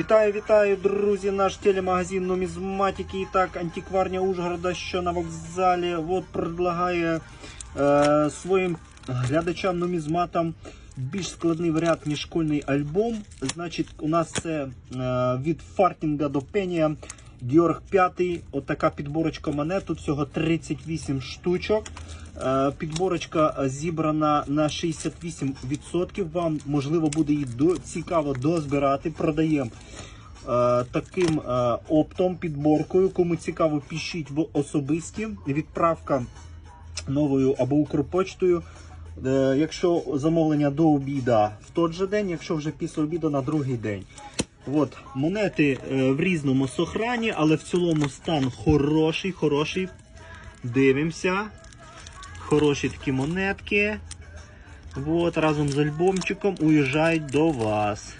Вітаю, вітаю, друзі! Наш телемагазин нумізматики і так антикварня Ужгорода, що на вокзалі, от предлагає е, своїм глядачам-нумізматам більш складний варіант, ніж школьний альбом. Значить, у нас це е, від фартінга до пенія. Георг 5, отака підборочка монет, тут всього 38 штучок. Е, Підборочка зібрана на 68%. Вам можливо буде її до, цікаво дозбирати. Продаємо е, таким е, оптом, підборкою. Кому цікаво, пишіть в особисті. Відправка новою або Укрпочтою. Якщо замовлення до обіда в той же день, якщо вже після обіду на другий день. От, монети е, в різному сохрані, але в цілому стан хороший, хороший. Дивимося. Хороші такі монетки. От, разом з альбомчиком уїжджають до вас.